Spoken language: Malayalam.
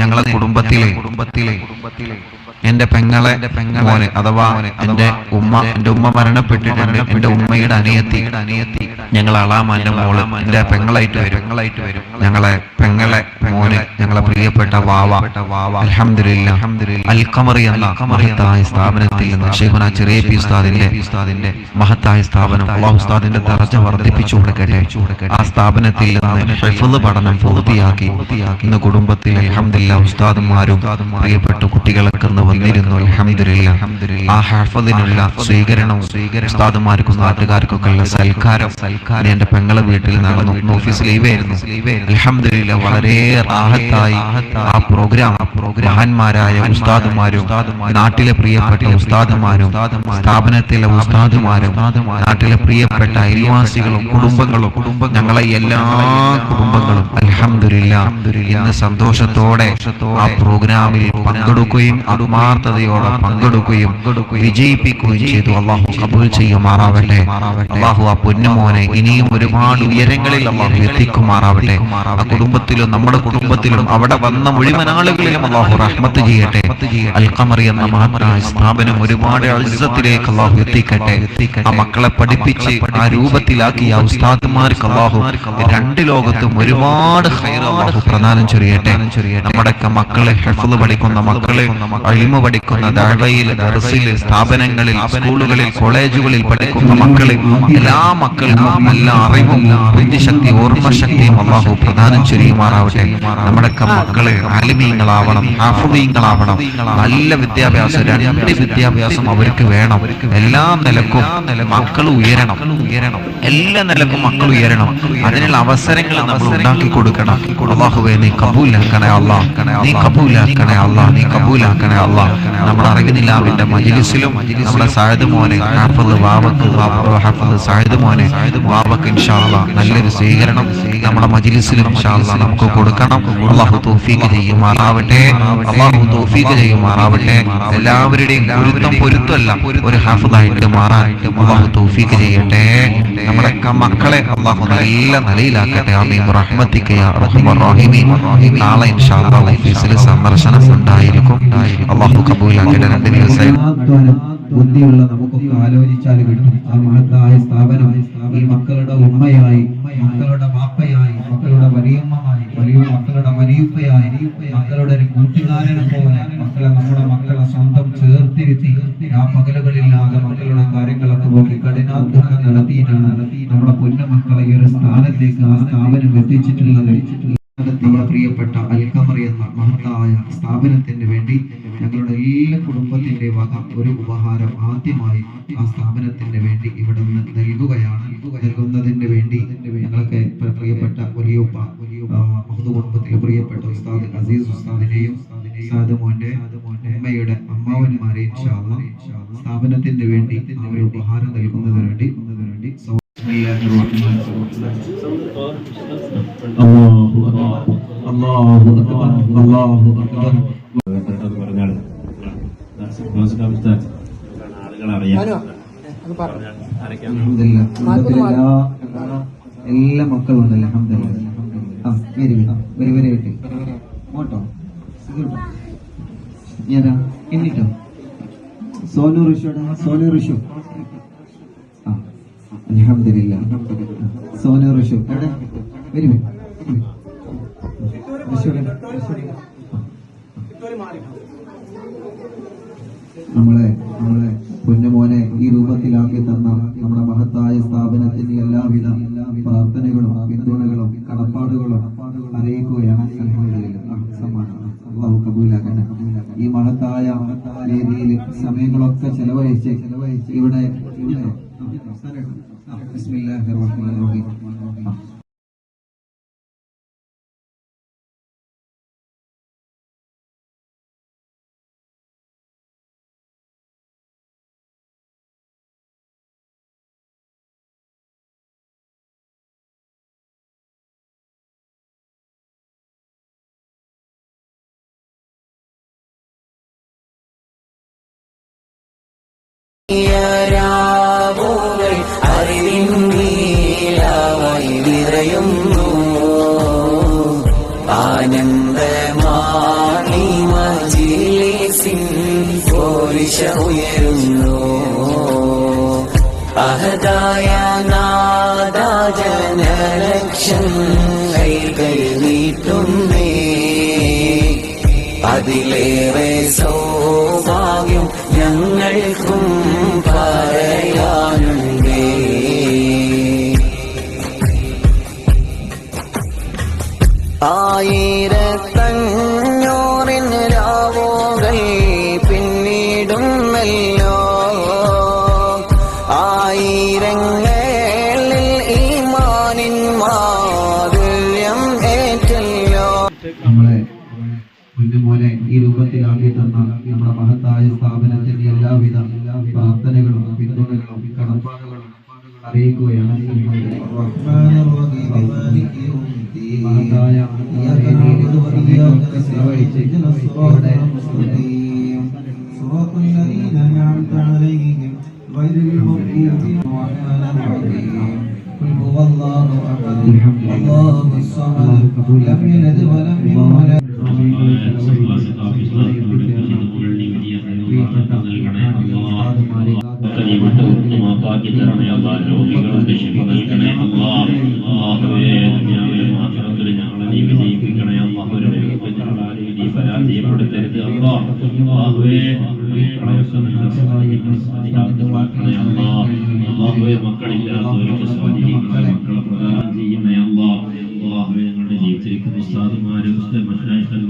ഞങ്ങളെ കുടുംബത്തിലെ കുടുംബത്തിലെ കുടുംബത്തിലെ എന്റെ പെങ്ങളെ മോനെ അഥവാ എന്റെ ഉമ്മ എന്റെ ഉമ്മ മരണപ്പെട്ടിട്ടുണ്ട് എന്റെ ഉമ്മയുടെ അനിയത്തി അനിയത്തി ഞങ്ങൾ അളാമാന്റെ മോൾ എന്റെ പെങ്ങളായിട്ട് വരും. പെങ്ങളായിട്ട് വരും. ഞങ്ങളെ പെങ്ങളെ മോനെ ഞങ്ങളെ പ്രിയപ്പെട്ട വാവ. അൽഹംദുലില്ലാ അൽഖമറി എന്ന മഹത്തായ സ്ഥാപനത്തിൽ നിന്ന് ഷെയ്ഖുന ചെറിയ പി ഉസ്താദിന്റെ ഉസ്താദിന്റെ മഹത്തായ സ്ഥാപനം അള്ളാഹു ഉസ്താദിന്റെ തറച്ച വർദ്ധിപ്പിച്ചു കൊടുക്കട്ടെ. ആ സ്ഥാപനത്തിൽ നിന്ന് ഹിഫ്ള് പഠനം പൂർത്തിയാക്കി ഇന്ന് കുടുംബത്തിൽ അലഹമില്ല ഉസ്താദുമാരും പ്രിയപ്പെട്ട കുട്ടികളൊക്കെ ഇന്ന് വന്നിരുന്നു അലഹമില്ല ആ ഹാഫദിനുള്ള സ്വീകരണവും ഉസ്താദുമാർക്കും നാട്ടുകാർക്കൊക്കെ ഉള്ള സൽക്കാരം എന്റെ പെങ്ങളെ വീട്ടിൽ നടന്നു ഓഫീസ് ഓഫീസ് ലീവായിരുന്നു അലഹമില്ല വളരെ റാഹത്തായി ആ പ്രോഗ്രാം മഹാന്മാരായ ഉസ്താദുമാരും നാട്ടിലെ പ്രിയപ്പെട്ട ഉസ്താദുമാരും സ്ഥാപനത്തിലെ ഉസ്താദുമാരും നാട്ടിലെ പ്രിയപ്പെട്ട അയൽവാസികളും കുടുംബങ്ങളും കുടുംബം ഞങ്ങളെ എല്ലാ കുടുംബങ്ങളും അലഹമില്ല ഇന്ന് സന്തോഷത്തോടെ ആ പ്രോഗ്രാമിൽ പങ്കെടുക്കുകയും ആത്മാർത്ഥതയോടെ പങ്കെടുക്കുകയും വിജയിപ്പിക്കുകയും ചെയ്തു. അള്ളാഹു കബൂൽ ചെയ്യുമാറാവട്ടെ. അള്ളാഹു ആ പൊന്നുമോനെ ഇനിയും ഒരുപാട് ഉയരങ്ങളിൽ അള്ളാഹു എത്തിക്കുമാറാവട്ടെ. ആ കുടുംബത്തിലും നമ്മുടെ കുടുംബത്തിലും അവിടെ വന്ന മുഴുവൻ ആളുകളിലും അള്ളാഹു റഹ്മത്ത് ചെയ്യട്ടെ. അൽഖമറി എന്ന മഹത്തായ സ്ഥാപനം ഒരുപാട് അത്സത്തിലേക്ക് അള്ളാഹു എത്തിക്കട്ടെ. ആ മക്കളെ പഠിപ്പിച്ച് ആ രൂപത്തിലാക്കി ആ ഉസ്താദുമാർക്ക് അള്ളാഹു രണ്ട് ലോകത്തും ഒരുപാട് പ്രധാനം അള്ളാഹു പ്രദാനം ചൊരിയട്ടെ. നമ്മുടെയൊക്കെ മക്കളെ ഹെഫ്ള് പഠിക്കുന്ന മക്കളെ അഴിമ പഠിക്കുന്ന ദഴയിൽ ദർസിൽ സ്ഥാപനങ്ങളിൽ സ്കൂളുകളിൽ കോളേജുകളിൽ പഠിക്കുന്ന മക്കളെ എല്ലാ മക്കൾക്കും നല്ല അറിവും ബുദ്ധിശക്തി ഓർമ്മശക്തിയും അള്ളാഹു പ്രദാനം ചെയ്യുമാറാവട്ടെ. നമ്മുടെയൊക്കെ മക്കളെ ആലിമീങ്ങളാവണം ഹാഫുദീങ്ങളാവണം നല്ല വിദ്യാഭ്യാസം രണ്ട് വിദ്യാഭ്യാസം അവർക്ക് വേണം. എല്ലാ നിലക്കും മക്കൾ ഉയരണം. ഉയരണം എല്ലാ നിലക്കും മക്കൾ ഉയരണം. അതിനുള്ള അവസരങ്ങൾ നമ്മൾ ഉണ്ടാക്കി കൊടുക്കണം. അള്ളാഹുവെ നീ കബൂലാക്കണേ അള്ളാ. നീ കബൂലാക്കണേ അള്ളാ. നീ കബൂലാക്കണേ അള്ളാ. നമ്മുടെ അറിവിനിലാവിന്റെ മജിലിസിലും നമ്മുടെ സായദ് മോനെ ഹാഫിദ് വാവക്ക് ഹാഫിദ് സായദ് മോനെ വാവക്ക് ഇൻഷാള്ള നല്ലൊരു സ്വീകരണം നമ്മുടെ മജിലിസിലും ഇൻഷാള്ള നമുക്ക് കൊടുക്കണം. അള്ളാഹു തോഫീക്ക് ചെയ്യുമാറാവട്ടെ. അള്ളാഹു തോഫീക്ക് ചെയ്യുമാറാവട്ടെ. എല്ലാവരുടെയും പൊരുത്തം പൊരുത്തമല്ല ഒരു ഹാഫിദായിട്ട് മാറാൻ അള്ളാഹു തോഫീക്ക് ചെയ്യട്ടെ. നമ്മുടെ മക്കളെ അള്ളാഹു നല്ല നിലയിലാക്കട്ടെ. ആമീൻ. റഹ്മത്തിക്ക് നാളെ ഇൻഷാള്ള സന്ദർശനം ഉണ്ടായിരിക്കും. അള്ളാഹു രണ്ട് ബുദ്ധിയുള്ള നമുക്കൊക്കെ ആലോചിച്ചാൽ കിട്ടും. ആ മഹത്തായ സ്ഥാപനം ഈ മക്കളുടെ ഉമ്മയായി മക്കളുടെ വാപ്പയായി മക്കളുടെ വലിയമ്മമായി വലിയ മക്കളുടെ വലിയുപ്പയായി മക്കളുടെ ഒരു കൂട്ടുകാരനെ പോലെ മക്കളെ നമ്മുടെ മക്കളെ സ്വന്തം ചേർത്തിരുത്തി ആ പകലുകളില്ലാതെ മക്കളുടെ കാര്യങ്ങളൊക്കെ നോക്കി കഠിനാധ്വാനം നടത്തിയിട്ടാണ് നമ്മുടെ പൊന്നു മക്കളെ ഈ ഒരു സ്ഥാനത്തേക്ക് ആ സ്ഥാപനം എത്തിച്ചിട്ടുള്ളത്. നമ്മുടെ പ്രിയപ്പെട്ട അൽക്കമറി എന്ന മഹത്തായ സ്ഥാപനത്തിന് വേണ്ടി ഞങ്ങളുടെ എല്ലാ കുടുംബത്തിന്റെ വക ഒരു ഉപഹാരം ആദ്യമായി ആ സ്ഥാപനത്തിന് വേണ്ടി ഇവിടെ നിന്ന് നൽകുകയാണ്. നൽകുന്നതിന് വേണ്ടി ഞങ്ങൾക്ക് പ്ര- പ്രിയപ്പെട്ട വലിയുപ്പ മഹദ് കുടുംബത്തിലെ പ്രിയപ്പെട്ട ഉസ്താദ് അസീസ് ഉസ്താദിനെയും ഉസ്താദ് മോന്റെ ഉമ്മയുടെ അമ്മാവന്മാരെ ഇൻഷാ അല്ലാ സ്ഥാപനത്തിന് വേണ്ടി ഉപഹാരം നൽകുന്നതിന് വേണ്ടി പറഞ്ഞാൽ അറിയാം എല്ലാ മക്കളും ഉണ്ടല്ലോ അഹമ്മദ് ആ വെരി ഗുഡ് വെരി വെരി മോട്ടോ ഞാനാ എന്നിട്ടോ സോനു ഋഷുടെ സോനു ഋഷു സോനു ഋഷു നമ്മളെ നമ്മളെ പൊന്നുമോനെ ഈ രൂപത്തിലാക്കി തന്ന നമ്മുടെ മഹത്തായ സ്ഥാപനത്തിന്റെ എല്ലാവിധ പ്രാർത്ഥനകളും പിന്തുണകളും കടപ്പാടുകളും അറിയിക്കുകയാണ് ഈ മഹത്തായ രീതിയിൽ സമയങ്ങളൊക്കെ ചെലവഴിച്ച് ഇവിടെ ഇവിടെ നിറയുന്നു ആനന്ദമാണി മജിലിസിൻ പോരിഷ ഉയരുന്നു. അഹദായ നാദാജനലക്ഷം കൈകൾ നീട്ടുന്നേ. അതിലേറെ സൗഭാഗ്യം ഞങ്ങൾക്കും നമ്മളെ കുഞ്ഞുമോനെ ഈ രൂപത്തിലാക്കി തന്ന നമ്മുടെ മഹത്തായ സ്ഥാപനത്തിന്റെ എല്ലാവിധ പ്രാർത്ഥനകളും പിന്തുണകളും കടപ്പാടുകളും അറിയിക്കുകയാണ് മഹത്തായ ചെലവഴിച്ച് ഇവിടെ صراط الصمد لم يلد ولم يولد രോഗികളുടെ ശിവ നൽകണേ അള്ളാഹുവേ ദുനിയാവിലും ആഖിറത്തിൽ ഞങ്ങളെ നീ വിജയിപ്പിക്കണേ അള്ളാഹുവിനെ ഞങ്ങളെ നീ പരാജയപ്പെടുത്തരുത് അള്ളാഹുവേ മക്കളില്ലാത്തവർക്ക് സ്വാധീനിക്കുന്ന മക്കളെ confidence in